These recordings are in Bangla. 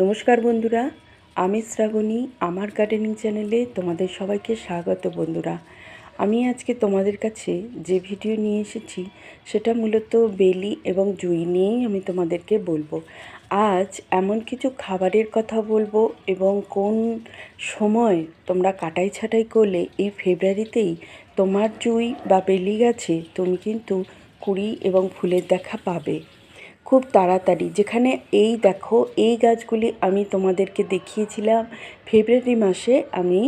নমস্কার বন্ধুরা, আমি শ্রাবণী আমার গার্ডেনিং চ্যানেলে তোমাদের সবাইকে স্বাগত বন্ধুরা। আমি আজকে তোমাদের কাছে যে ভিডিও নিয়ে এসেছি, সেটা মূলত বেলি এবং জুই নিয়েই আমি তোমাদেরকে বলব। আজ এমন কিছু খাবারের কথা বলব এবং কোন সময় তোমরা কাটাই ছাটাই করলে এই ফেব্রুয়ারিতেই তোমার জুই বা বেলি গাছে তুমি কিন্তু কুড়ি এবং ফুলের দেখা পাবে। খুব তাড়াতাড়ি। যেখানে এই দেখো, এই গাছগুলি আমি তোমাদেরকে দেখিয়েছিলাম, ফেব্রুয়ারি মাসে আমি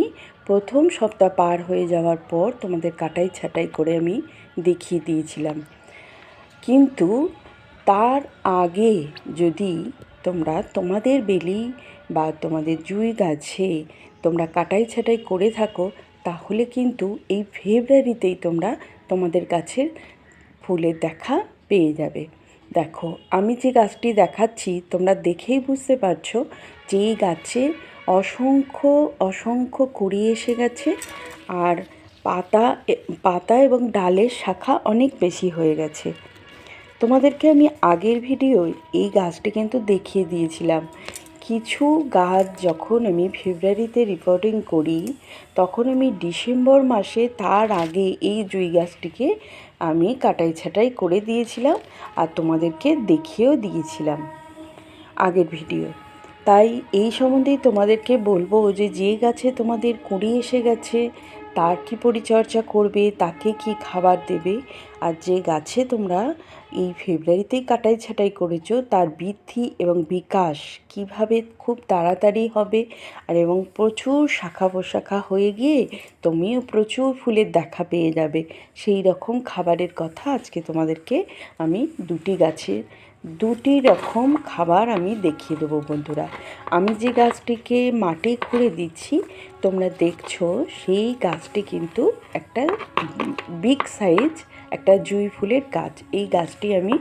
প্রথম সপ্তাহ পার হয়ে যাওয়ার পর তোমাদের কাটাই ছাটাই করে আমি দেখিয়ে দিয়েছিলাম। কিন্তু তার আগে যদি তোমরা তোমাদের বেলি বা তোমাদের জুই গাছে তোমরা কাটাই ছাটাই করে থাকো, তাহলে কিন্তু এই ফেব্রুয়ারিতেই তোমরা তোমাদের গাছের ফুলের দেখা পেয়ে যাবে। দেখো, আমি যে গাছটি দেখাচ্ছি, তোমরা দেখেই বুঝতে পারছ যে এই গাছে অসংখ্য অসংখ্য কুড়ি এসে গেছে আর পাতা পাতা এবং ডালের শাখা অনেক বেশি হয়ে গেছে। তোমাদেরকে আমি আগের ভিডিওয় এই গাছটি কিন্তু দেখিয়ে দিয়েছিলাম। কিছু গাছ যখন আমি ফেব্রুয়ারিতে রিপোর্টিং করি, তখন আমি ডিসেম্বর মাসে তার আগে এই জুই গাছটিকে আমি কাটাই ছাটাই করে দিয়েছিলাম আর তোমাদেরকে দেখিয়েও দিয়েছিলাম আগের ভিডিও। তাই এই সম্বন্ধেই তোমাদেরকে বলব যে যে গাছে তোমাদের কুড়ি এসে গেছে তার কি পরিচর্যা করবে, তাকে কি খাবার দেবে, আর যে গাছে তোমরা এই ফেব্রুয়ারিতেই কাটাই ছাটাই করেছ, তার বৃদ্ধি এবং বিকাশ কীভাবে খুব তাড়াতাড়ি হবে, আর এবং প্রচুর শাখা প্রশাখা হয়ে গিয়ে তুমিও প্রচুর ফুলের দেখা পেয়ে যাবে। সেই রকম খাবারের কথা আজকে তোমাদেরকে আমি দুটি গাছের দুটি রকম খাবার আমি দেখিয়ে দেবো বন্ধুরা। আমি যে গাছটিকে মাটি খুঁড়ে দিচ্ছি, তোমরা দেখছ সেই গাছটি কিন্তু একটা বিগ সাইজ একটা জুঁই ফুলের গাছ। এই গাছটি আমি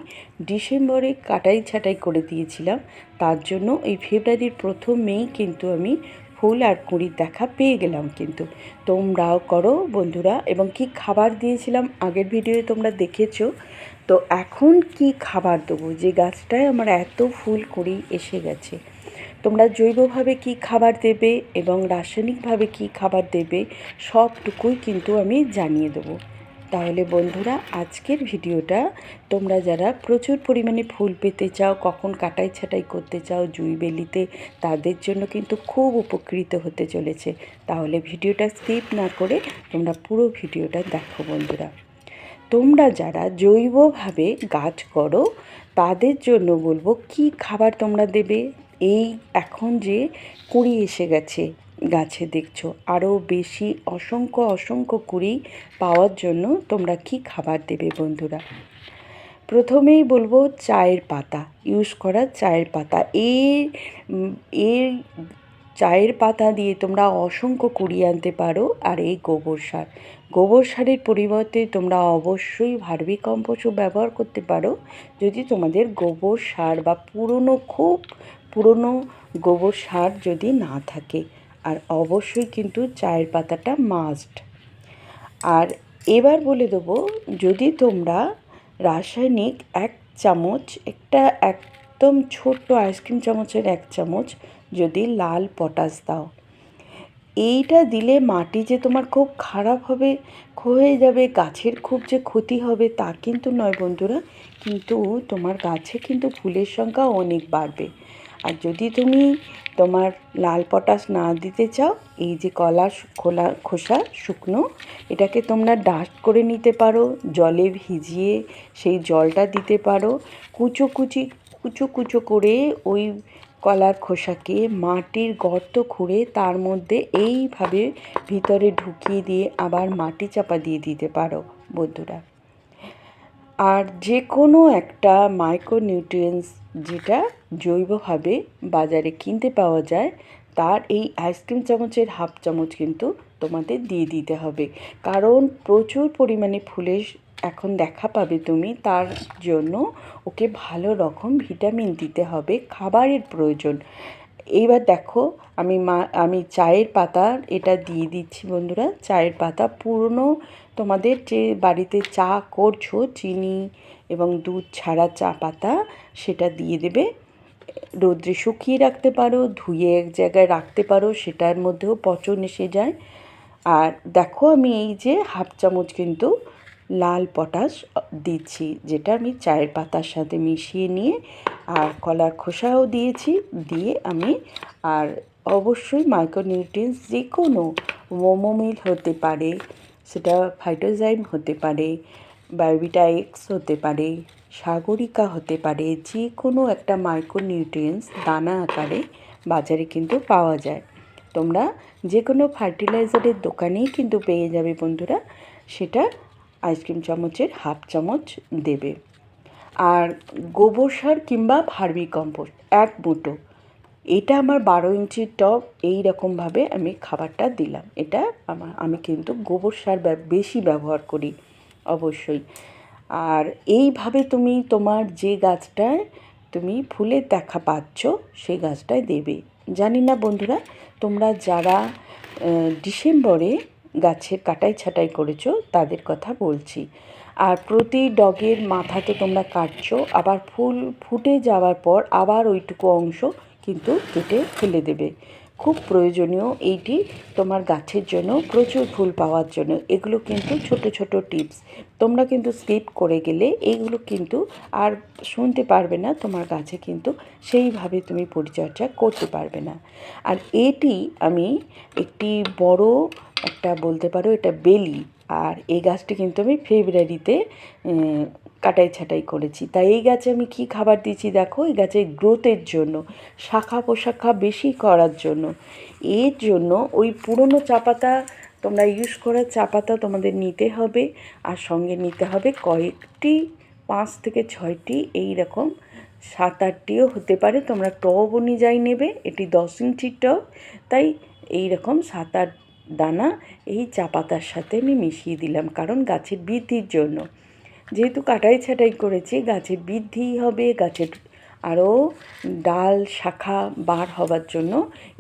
ডিসেম্বরে কাটাই ছাটাই করে দিয়েছিলাম। তার জন্য এই ফেব্রুয়ারির প্রথমেই কিন্তু আমি ফুল আর কুঁড়ির দেখা পেয়ে গেলাম কিন্তু। তোমরাও করো বন্ধুরা। এবং কি খাবার দিয়েছিলাম আগের ভিডিওয়ে তোমরা দেখেছ? তো এখন কি খাবার দেবো? যে গাছটায় আমার এত ফুল কুড়ি এসে গেছে। তোমরা জৈবভাবে কি খাবার দেবে এবং রাসায়নিকভাবে কি খাবার দেবে সবটুকুই কিন্তু আমি জানিয়ে দেবো। তাহলে বন্ধুরা, আজকের ভিডিওটা তোমরা যারা প্রচুর পরিমাণে ফুল পেতে চাও, কখন কাটাই ছাটাই করতে চাও, জুই বেলিতে, তাদের জন্য কিন্তু খুব উপকৃত হতে চলেছে। তাহলে ভিডিওটা স্কিপ না করে তোমরা পুরো ভিডিওটা দেখো বন্ধুরা। তোমরা যারা জৈবভাবে গাছ করো, তাদের জন্য বলব, কি খাবার তোমরা দেবে? এই এখন যে কুড়ি এসে গেছে গাছে দেখছ, আরও বেশি অসংখ্য অসংখ্য কুড়ি পাওয়ার জন্য তোমরা কি খাবার দেবে বন্ধুরা? প্রথমেই বলব, চায়ের পাতা ইউজ করা চায়ের পাতা। এর এর চায়ের পাতা দিয়ে তোমরা অসংখ্য কুড়িয়ে আনতে পারো আর এই গোবর সার। গোবর সারের পরিবর্তে তোমরা অবশ্যই ভার্মি কম্পোস্টও ব্যবহার করতে পারো। যদি তোমাদের গোবর সার বা পুরনো, খুব পুরনো গোবর সার যদি না থাকে, আর অবশ্যই কিন্তু চায়ের পাতাটা মাস্ট আর এবার বলে দেবো, যদি তোমরা রাসায়নিক এক চামচ, একটা একদম ছোট্ট আইসক্রিম চামচের এক চামচ যদি লাল পটাশ দাও। এইটা দিলে মাটি যে তোমার খুব খারাপ হবে, ক্ষয়ে যাবে, গাছের খুব যে ক্ষতি হবে তা কিন্তু নয় বন্ধুরা। কিন্তু তোমার গাছে কিন্তু ফুলের সংখ্যা অনেক বাড়বে। আর যদি তুমি তোমার লাল পটাশ না দিতে চাও, এই যে কলা খোলা, খোসা, শুকনো, এটাকে তোমরা ডাস্ট করে নিতে পারো, জলে ভিজিয়ে সেই জলটা দিতে পারো। কুচো কুচি, কুচো কুচো করে ওই কলার খোসাকে মাটির গর্ত খুঁড়ে তার মধ্যে এইভাবে ভিতরে ঢুকিয়ে দিয়ে আবার মাটি চাপা দিয়ে দিতে পারো, বন্ধুরা। আর যে কোনো একটা মাইক্রোনিউট্রিয়েন্টস যেটা জৈবভাবে বাজারে কিনতে পাওয়া যায়, তার এই আইসক্রিম চামচের হাফ চামচ কিন্তু তোমাদের দিয়ে দিতে হবে। কারণ প্রচুর পরিমাণে ফুলের এখন দেখা পাবে তুমি, তার জন্য ওকে ভালো রকম ভিটামিন দিতে হবে, খাবারের প্রয়োজন। এইবার দেখো, আমি মা, আমি চায়ের পাতা এটা দিয়ে দিচ্ছি বন্ধুরা। চায়ের পাতা পুরনো তোমাদের যে বাড়িতে চা করছ, চিনি এবং দুধ ছাড়া চা পাতা, সেটা দিয়ে দেবে। রোদ্রে শুকিয়ে রাখতে পারো, ধুয়ে এক জায়গায় রাখতে পারো, সেটার মধ্যেও পচন এসে যায়। আর দেখো আমি এই যে হাফ চামচ কিন্তু লাল পটাশ দিচ্ছি, যেটা আমি চায়ের পাতার সাথে মিশিয়ে নিয়ে আর কলার খোসাও দিয়েছি, দিয়ে আমি আর অবশ্যই মাইক্রোনিউট্রিয়েন্টস যে কোনো মোমোমিল হতে পারে, সেটা ফাইটোজাইম হতে পারে বায়োবিটা এক্স হতে পারে, সাগরিকা হতে পারে, যে কোনো একটা মাইক্রোনিউট্রিয়েন্টস দানা আকারে বাজারে কিন্তু পাওয়া যায়। তোমরা যে কোনো ফার্টিলাইজারের দোকানেই কিন্তু পেয়ে যাবে বন্ধুরা, সেটা আইসক্রিম চামচের হাফ চামচ দেবে। আর গোবর সার কিংবা ভার্মি কম্পোস্ট, এক মুঠো। এটা আমার বারো ইঞ্চির টব, এই রকমভাবে আমি খাবারটা দিলাম। এটা আমার, আমি কিন্তু গোবর সার বেশি ব্যবহার করি, অবশ্যই। আর এইভাবে তুমি তোমার যে গাছটায় তুমি ফুলের দেখা পাচ্ছ সেই গাছটায় দেবে। জানি না বন্ধুরা, তোমরা যারা ডিসেম্বরে গাছের কাটাই ছাটাই করেছ, তাদের কথা বলছি। আর প্রতি ডগের মাথা তো তোমরা কাটছো, আবার ফুল ফুটে যাওয়ার পর আবার ওইটুকু অংশ কিন্তু কেটে ফেলে দেবে। খুব প্রয়োজনীয়। এইটি তোমার গাছের জন্য, প্রচুর ফুল পাওয়ার জন্য। এগুলো কিন্তু ছোট ছোট টিপস। তোমরা কিন্তু স্কিপ করে গেলে এইগুলো কিন্তু আর শুনতে পারবে না, তোমার গাছে কিন্তু সেইভাবে তুমি পরিচর্যা করতে পারবে না। আর এটি আমি একটি বড় একটা বলতে পারো এটা বেলি। আর এই গাছটি কিন্তু আমি ফেব্রুয়ারিতে কাটাই ছাটাই করেছি। তাই এই গাছে আমি কি খাবার দিচ্ছি দেখো? এই গাছের গ্রোথের জন্য, শাখা পোশাখা বেশি করার জন্য। এর জন্য ওই পুরনো চা পাতা, তোমরা ইউজ করা চা পাতা তোমাদের নিতে হবে আর সঙ্গে নিতে হবে কয়েকটি, পাঁচ থেকে ছয়টি এই রকম সাত আটটিও হতে পারে। তোমরা টব অনুযায়ী নেবে, এটি দশ ইঞ্চির টব। তাই এই রকম সাত আট দানা এই চা পাতার সাথে আমি মিশিয়ে দিলাম, কারণ গাছের বৃদ্ধির জন্য। যেহেতু কাটাই ছাটাই করেছি গাছের বৃদ্ধি হবে, গাছের আরও ডাল শাখা বার হবার জন্য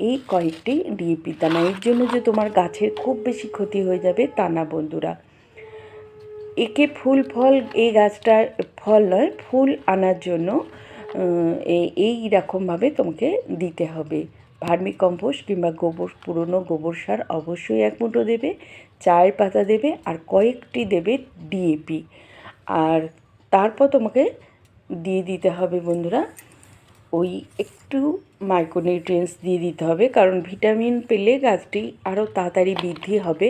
এই কয়েকটি ডিএপি দানা। এর জন্য যে তোমার গাছের খুব বেশি ক্ষতি হয়ে যাবে তা না, বন্ধুরা। একে ফুল ফল, এই গাছটা ফল নয়, ফুল আনার জন্য এই রকমভাবে তোমাকে দিতে হবে। ভার্মি কম্পোস্ট কিংবা গোবর, পুরনো গোবর সার অবশ্যই এক মুঠো দেবে, চায়ের পাতা দেবে, আর কয়েকটি দেবে ডিএপি আর তারপর তোমাকে দিয়ে দিতে হবে বন্ধুরা, ওই একটু মাইক্রোনিউট্রিয়েন্টস দিয়ে দিতে হবে, কারণ ভিটামিন পেলে গাছটি আরও তাড়াতাড়ি বৃদ্ধি হবে।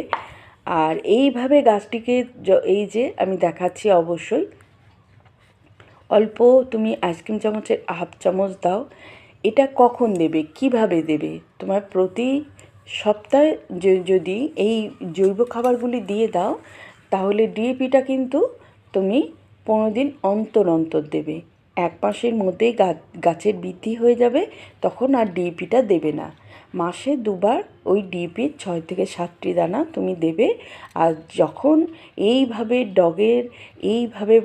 আর এইভাবে গাছটিকে এই যে আমি দেখাচ্ছি অবশ্যই, অল্প তুমি আইসক্রিম চামচের হাফ চামচ দাও, এটা কখন দেবে, কীভাবে দেবে? তোমার প্রতি সপ্তাহে যদি এই জৈব খাবারগুলি দিয়ে দাও, তাহলে ডিএপিটা কিন্তু তুমি পনেরো দিন অন্তর অন্তর দেবে। এক মাসের মধ্যেই গাছের বৃদ্ধি হয়ে যাবে, তখন আর ডিএপিটা দেবে না। মাসে দুবার ওই ডিএপির ছয় থেকে সাতটি দানা তুমি দেবে। আর যখন এইভাবে ডগের এইভাবে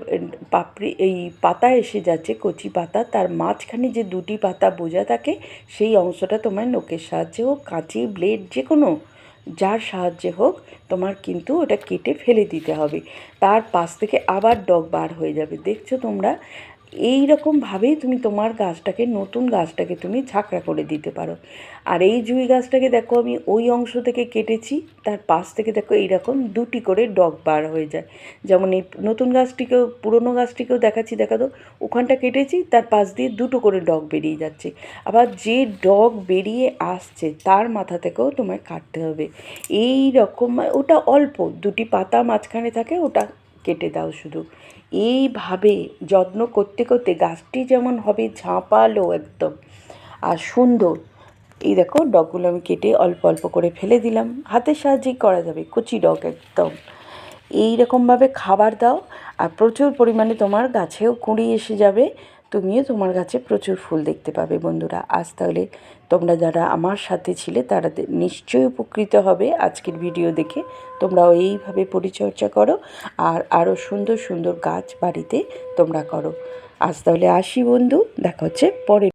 পাপড়ি, এই পাতা এসে যাচ্ছে, কচি পাতা, তার মাঝখানে যে দুটি পাতা বোঝা থাকে, সেই অংশটা তোমার নখের সাহায্যে হোক, কাঁচি, ব্লেড যে কোনো যার সাহায্যে হোক তোমার কিন্তু ওটা কেটে ফেলে দিতে হবে। তার পাশ থেকে আবার ডগ বার হয়ে যাবে। দেখছ তোমরা? এই রকমভাবেই তুমি তোমার গাছটাকে, নতুন গাছটাকে তুমি ঝাঁকড়া করে দিতে পারো। আর এই জুই গাছটাকে দেখো, আমি ওই অংশ থেকে কেটেছি, তার পাশ থেকে দেখো এইরকম দুটি করে ডগ বার হয়ে যায়। যেমন এই নতুন গাছটিকেও, পুরনো গাছটিকেও দেখাচ্ছি, দেখা তো ওখানটা কেটেছি, তার পাশ দিয়ে দুটো করে ডগ বেরিয়ে যাচ্ছে। আবার যে ডগ বেরিয়ে আসছে, তার মাথা থেকেও তোমায় কাটতে হবে। এই রকম ওটা অল্প, দুটি পাতা মাঝখানে থাকে, ওটা কেটে দাও শুধু। এইভাবে যত্ন করতে করতে গাছটি যেমন হবে ঝাঁপালো একদম। আর সুন্দর। এই দেখো ডগগুলো আমি কেটে অল্প অল্প করে ফেলে দিলাম। হাতের সাহায্যেই করা যাবে, কচি ডগ একদম। এই রকমভাবে খাবার দাও আর প্রচুর পরিমাণে তোমার গাছেও কুঁড়ি এসে যাবে। তুমিও তোমার গাছে প্রচুর ফুল দেখতে পাবে বন্ধুরা। আজ তাহলে তোমরা যারা আমার সাথে ছিলে তারা নিশ্চয়ই উপকৃত হবে আজকের ভিডিও দেখে। তোমরাও এইভাবে পরিচর্যা করো আর আরও সুন্দর সুন্দর গাছ বাড়িতে তোমরা করো। আজ তাহলে আসি বন্ধু, দেখা হচ্ছে পরে